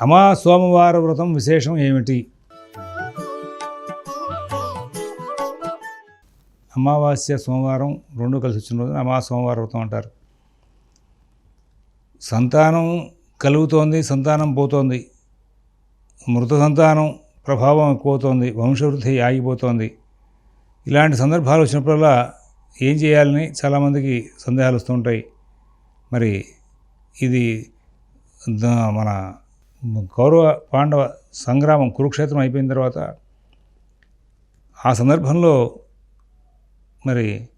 అమా సోమవార వ్రతం విశేషం ఏమిటి? అమావాస్య సోమవారం రెండు కలిసి వచ్చిన రోజున అమా సోమవార వ్రతం అంటారు. సంతానం కలుగుతోంది సంతానం పోతోంది. మృత సంతానం ప్రభావం ఎక్కువవుతోంది వంశవృద్ధి ఆగిపోతోంది. ఇలాంటి సందర్భాలు వచ్చినప్పుడల్లా ఏం చేయాలని చాలామందికి సందేహాలు వస్తుంటాయి మరి ఇది మన కౌరవ పాండవ సంగ్రామం కురుక్షేత్రం అయిపోయిన తర్వాత ఆ సందర్భంలో మరి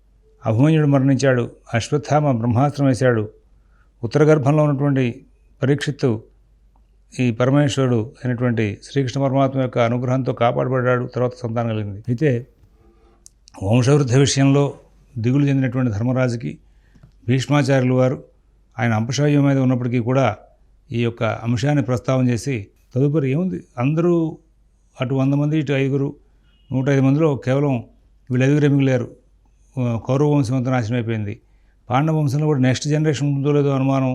అభిమన్యుడు మరణించాడు అశ్వత్థామ బ్రహ్మాస్త్రం వేశాడు. ఉత్తర గర్భంలో ఉన్నటువంటి పరీక్షిత్తు ఈ పరమేశ్వరుడు అయినటువంటి శ్రీకృష్ణ పరమాత్మ యొక్క అనుగ్రహంతో కాపాడబడ్డాడు తర్వాత సంతానం కలిగింది. అయితే వంశవృద్ధి విషయంలో దిగులు చెందినటువంటి ధర్మరాజుకి భీష్మాచార్యులు వారు ఆయన అంపశయ్యం మీద ఉన్నప్పటికీ కూడా ఈ యొక్క అంశాన్ని ప్రస్తావన చేసి తదుపరి ఏముంది? అందరూ అటు వంద మంది ఇటు ఐదుగురు నూట ఐదు మందిలో కేవలం వీళ్ళు ఐదుగురు మిగిలారు కౌరవ వంశం అంతా నాశనం అయిపోయింది. పాండవ వంశంలో కూడా నెక్స్ట్ జనరేషన్ ఉంటుందో లేదో అనుమానం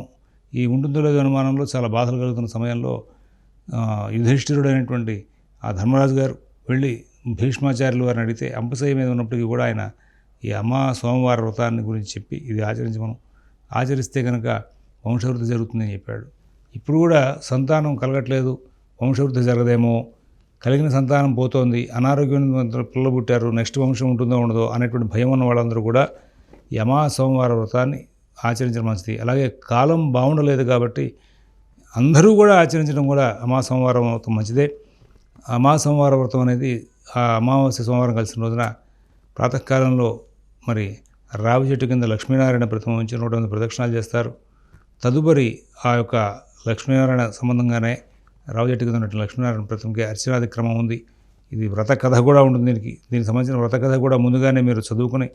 ఈ ఉంటుందో లేదో అనుమానంలో చాలా బాధలు కలుగుతున్న సమయంలో యుధిష్ఠిరుడు అయినటువంటి ఆ ధర్మరాజు గారు వెళ్ళి భీష్మాచార్యులు వారిని అడిగితే అంపశయ్య మీద ఉన్నప్పటికీ కూడా ఆయన ఈ అమ్మ సోమవార వ్రతాన్ని గురించి చెప్పి ఇది ఆచరించమను ఆచరిస్తే కనుక వంశవృద్ధి జరుగుతుందని చెప్పాడు. ఇప్పుడు కూడా సంతానం కలగట్లేదు వంశవృద్ధి జరగదేమో కలిగిన సంతానం పోతోంది అనారోగ్యం పిల్లలు పుట్టారు నెక్స్ట్ వంశం ఉంటుందో ఉండదో అనేటువంటి భయం ఉన్న వాళ్ళందరూ కూడా యమా సోమవార వ్రతాన్ని ఆచరించడం మంచిది. అలాగే కాలం బాగుండలేదు కాబట్టి అందరూ కూడా ఆచరించడం కూడా అమా సోమవారం వ్రతం మంచిదే. అమా సోమవార వ్రతం అనేది ఆ అమావాస్య సోమవారం కలిసిన రోజున ప్రాతకాలంలో మరి రావి చెట్టు కింద లక్ష్మీనారాయణ ప్రతిమ ఉంచి నూట ప్రదక్షిణాలు చేస్తారు. తదుపరి ఆ యొక్క లక్ష్మీనారాయణ సంబంధంగానే రావి కింద ఉన్నటువంటి లక్ష్మీనారాయణ ప్రతిమకి అర్చనాది క్రమం ఉంది. ఇది వ్రత కథ కూడా ఉంటుంది దీనికి. దీనికి సంబంధించిన వ్రత కథ కూడా ముందుగానే మీరు చదువుకుని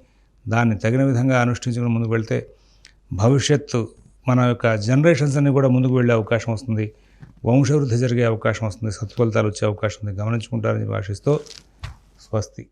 దాన్ని తగిన విధంగా అనుష్ఠించుకుని ముందుకు వెళ్తే భవిష్యత్తు మన యొక్క జనరేషన్స్ అన్ని కూడా ముందుకు వెళ్ళే అవకాశం వస్తుంది. వంశవృద్ధి జరిగే అవకాశం వస్తుంది. సత్ఫలితాలు వచ్చే అవకాశం ఉంది. గమనించుకుంటారని భాషిస్తూ స్వస్తి.